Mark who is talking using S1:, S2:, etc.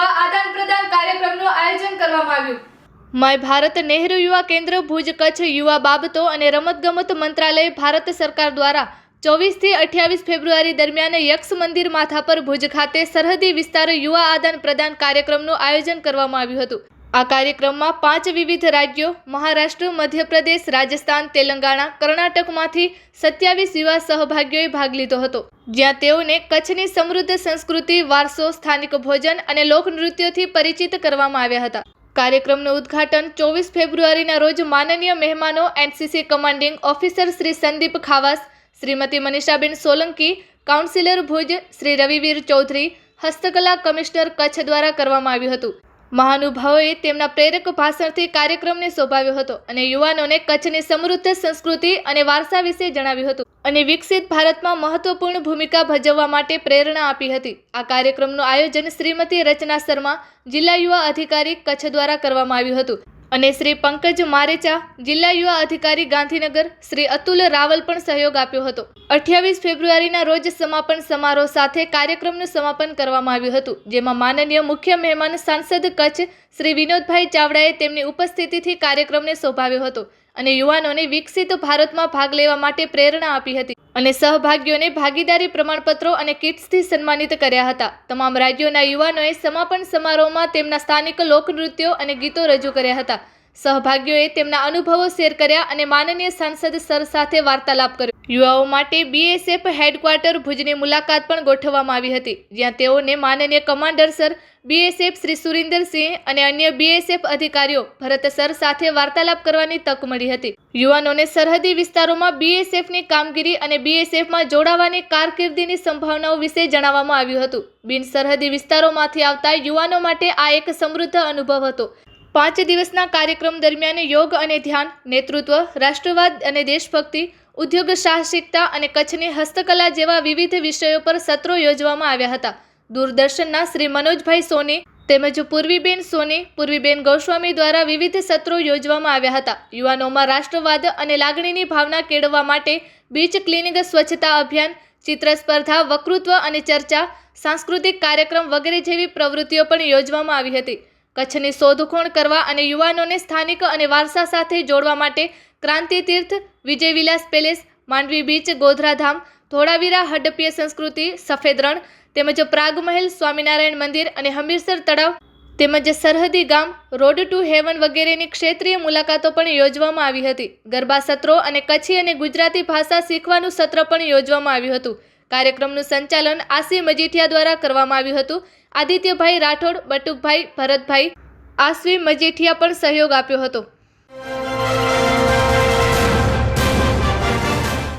S1: જેમાં આદાન પ્રદાન કાર્યક્રમનું આયોજન કરવામાં આવ્યું.
S2: માય ભારત નહેરુ યુવા કેન્દ્ર ભુજ કચ્છ યુવા બાબતો અને રમતગમત મંત્રાલય ભારત સરકાર દ્વારા ચોવીસથી અઠ્યાવીસ ફેબ્રુઆરી દરમિયાન યક્ષ મંદિર માથા પર ભુજ ખાતે સરહદી વિસ્તાર યુવા આદાન પ્રદાન કાર્યક્રમનું આયોજન કરવામાં આવ્યું હતું. આ કાર્યક્રમમાં પાંચ વિવિધ રાજ્યો, મહારાષ્ટ્ર, મધ્યપ્રદેશ, રાજસ્થાન, તેલંગાણા, કર્ણાટકમાંથી સત્યાવીસ યુવા સહભાગીઓએ ભાગ લીધો હતો. જ્યાં તેઓને કચ્છની સમૃદ્ધ સંસ્કૃતિ, વારસો, સ્થાનિક ભોજન અને લોકનૃત્યોથી પરિચિત કરવામાં આવ્યા હતા. કાર્યક્રમનું ઉદ્ઘાટન ચોવીસ ફેબ્રુઆરીના રોજ માનનીય મહેમાનો, NCC commanding officer Shri Sandeep Khawas, Shrimati Manishaben Solanki, councillor Bhuj, Shri Ravivir Chaudhary, હસ્તકલા કમિશનર કચ્છ દ્વારા કરવામાં આવ્યું હતું. મહાનુભાવોએ તેમના પ્રેરક ભાષણથી કાર્યક્રમને શોભાવ્યો હતો અને યુવાનોને કચ્છની સમૃદ્ધ સંસ્કૃતિ અને વારસા વિશે જણાવ્યું હતું અને વિકસિત ભારતમાં મહત્વપૂર્ણ ભૂમિકા ભજવવા માટે પ્રેરણા આપી હતી. આ કાર્યક્રમનું આયોજન શ્રીમતી રચના શર્મા, જિલ્લા યુવા અધિકારી કચ્છ દ્વારા કરવામાં આવ્યું હતું. અને શ્રી પંકજ મારેચા જિલ્લા યુવા અધિકારી ગાંધીનગર શ્રી અતુલ રાવલ પણ સહયોગ આપ્યો હતો. અઠ્યાવીસ ફેબ્રુઆરીના રોજ સમાપન સમારોહ સાથે કાર્યક્રમનું સમાપન કરવામાં આવ્યું હતું, જેમાં માનનીય મુખ્ય મહેમાન સાંસદ કચ્છ શ્રી વિનોદભાઈ ચાવડાએ તેમની ઉપસ્થિતિથી કાર્યક્રમને શોભાવ્યો હતો. અને યુવાનોને વિકસિત ભારતમાં ભાગ લેવા માટે પ્રેરણા આપી હતી. અને સહભાગીઓને ભાગીદારી પ્રમાણપત્રો અને કિટ્સથી સન્માનિત કર્યા હતા. તમામ રાજ્યોના યુવાનોએ સમાપન સમારોહમાં તેમના સ્થાનિક લોકનૃત્યો અને ગીતો રજૂ કર્યા હતા. સહભાગીઓએ તેમના અનુભવો શેર કર્યા અને માનનીય સાંસદ સર સાથે વાર્તાલાપ કર્યો. યુવાઓ માટે બીએસએફ હેડક્વાર્ટર ભુજની મુલાકાત પણ ગોઠવવામાં આવી હતી, જ્યાં તેઓને માનનીય commander sir BSF Shri Surindersingh અને અન્ય બીએસએફ અધિકારીઓ ભરત સર સાથે વાર્તાલાપ કરવાની તક મળી હતી. યુવાનોને સરહદી વિસ્તારોમાં બીએસએફની કામગીરી અને બીએસએફમાં જોડાવાની કારકિર્દીની સંભાવનાઓ વિશે જણાવવામાં આવ્યું હતું. બિન સરહદી વિસ્તારોમાંથી આવતા યુવાનો માટે આ એક સમૃદ્ધ અનુભવ હતો. પાંચ દિવસના કાર્યક્રમ દરમિયાન યોગ અને ધ્યાન, નેતૃત્વ, રાષ્ટ્રવાદ અને દેશભક્તિ, ઉદ્યોગ સાહસિકતા અને કચ્છની હસ્તકલા જેવા વિવિધ વિષયો પર સત્રો યોજવામાં આવ્યા હતા. દૂરદર્શનના શ્રી મનોજભાઈ સોની તેમજ પૂર્વીબેન સોની, પૂર્વીબેન ગોસ્વામી દ્વારા વિવિધ સત્રો યોજવામાં આવ્યા હતા. યુવાનોમાં રાષ્ટ્રવાદ અને લાગણીની ભાવના કેળવવા માટે બીચ ક્લિનિક સ્વચ્છતા અભિયાન, ચિત્ર સ્પર્ધા વકૃત્વ અને ચર્ચા, સાંસ્કૃતિક કાર્યક્રમ વગેરે જેવી પ્રવૃત્તિઓ પણ યોજવામાં આવી હતી. કચ્છની શોધખોળ કરવા અને યુવાનોને સ્થાનિક અને વારસા સાથે જોડવા માટે ક્રાંતિ તીર્થ વિજય વિલાસ પેલેસ, માંડવી બીચ ગોધરાધામ ધોળાવીરા હડપ્ય સંસ્કૃતિ, સફેદ રણ, તેમજ પ્રાગમહેલ સ્વામિનારાયણ મંદિર અને હમીરસર તળાવ, તેમજ સરહદી ગામ, રોડ ટુ હેવન વગેરેની ક્ષેત્રીય મુલાકાતો પણ યોજવામાં આવી હતી. ગરબા સત્રો અને કચ્છી અને ગુજરાતી ભાષા શીખવાનું સત્ર પણ યોજવામાં આવ્યું હતું. કાર્યક્રમનું સંચાલન આસી મજીઠિયા દ્વારા કરવામાં આવ્યું હતું. આદિત્યભાઈ રાઠોડ, બટુકભાઈ ભરતભાઈ આસવી મજીઠિયા પણ સહયોગ આપ્યો હતો.